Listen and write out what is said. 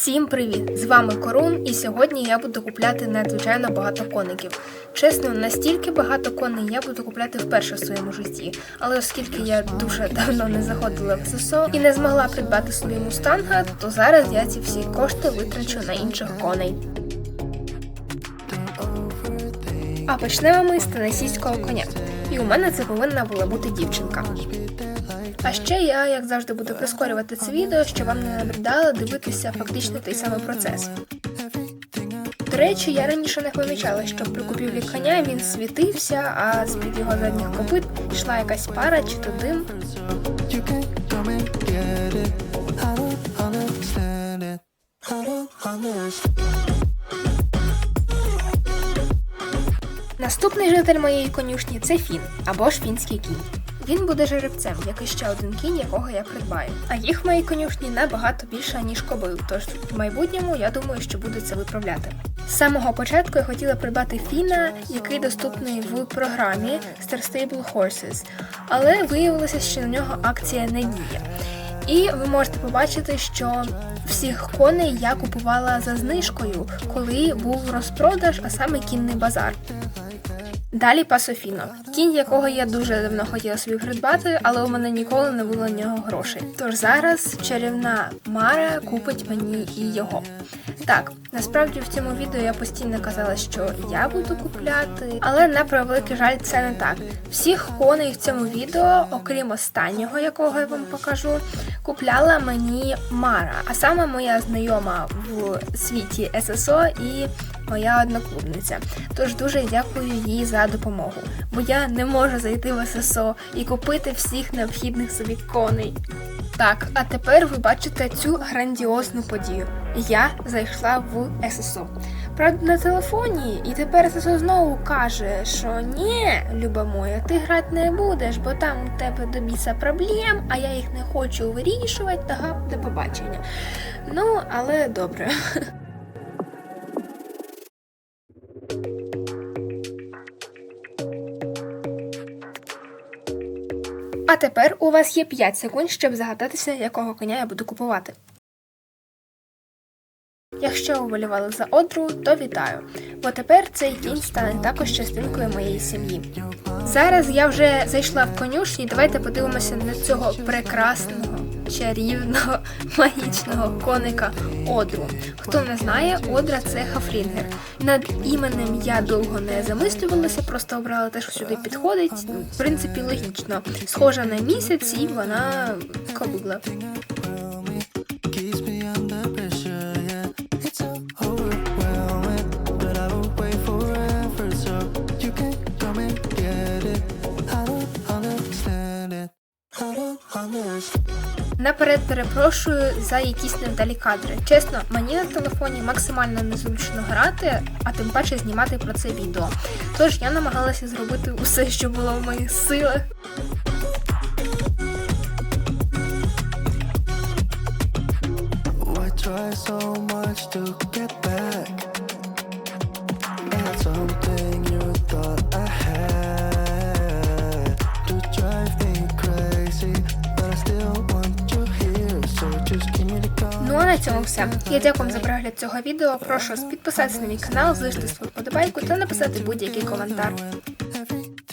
Всім привіт! З вами Корун, і сьогодні я буду купляти надзвичайно багато коників. Чесно, настільки багато коней я буду купляти вперше в своєму житті. Але оскільки я дуже давно не заходила в ССО і не змогла придбати собі мустанга, то зараз я ці всі кошти витрачу на інших коней. А почнемо ми з тенесійського коня. І у мене це повинна була бути дівчинка. А ще я, як завжди, буду прискорювати це відео, щоб вам не набридало дивитися фактично той самий процес. До речі, я раніше не помічала, що при купівлі коня він світився, а з-під його задніх копит йшла якась пара чи то дим. Наступний житель моєї конюшні це фін або ж фінський кінь. Він буде жеребцем, як і ще один кінь, якого я придбаю. А їх в моїй конюшні набагато більше, ніж кобил, тож в майбутньому я думаю, що буду це виправляти. З самого початку я хотіла придбати фіна, який доступний в програмі Star Stable Horses, але виявилося, що на нього акція не діє. І ви можете побачити, що всіх коней я купувала за знижкою, коли був розпродаж, а саме кінний базар. Далі Пасофіно, кінь, якого я дуже давно хотіла собі придбати, але у мене ніколи не було на нього грошей. Тож зараз чарівна Мара купить мені і його. Так, насправді в цьому відео я постійно казала, що я буду купляти, але на превеликий жаль, це не так. Всіх коней в цьому відео, окрім останнього, якого я вам покажу, купляла мені Мара, а саме моя знайома в світі ССО і моя одноклубниця. Тож дуже дякую їй за допомогу, бо я не можу зайти в ССО і купити всіх необхідних собі коней. Так, а тепер ви бачите цю грандіозну подію. Я зайшла в ССО. Правда, на телефоні, і тепер ССО знову каже, що ні, люба моя, ти грати не будеш, бо там у тебе до біса проблем, а я їх не хочу вирішувати, та гап, до побачення. Ну, але добре. А тепер у вас є 5 секунд, щоб загадатися, якого коня я буду купувати. Якщо вболівали за одру, то вітаю, бо тепер цей кінь стане також частинкою моєї сім'ї. Зараз я вже зайшла в конюшні, давайте подивимося на цього прекрасного, чарівного, магічного коника Одру. Хто не знає, Одра це хафлінгер. Над іменем я довго не замислювалася, просто обрала те, що сюди підходить. В принципі, логічно. Схожа на місяць, і вона but I Наперед перепрошую за якісь невдалі кадри. Чесно, мені на телефоні максимально незручно грати, а тим паче знімати про це відео. Тож я намагалася зробити усе, що було в моїх силах. Try so much to get back. На цьому все. Я дякую за перегляд цього відео. Прошу підписатися на мій канал, залишити свою подобайку та написати будь-який коментар.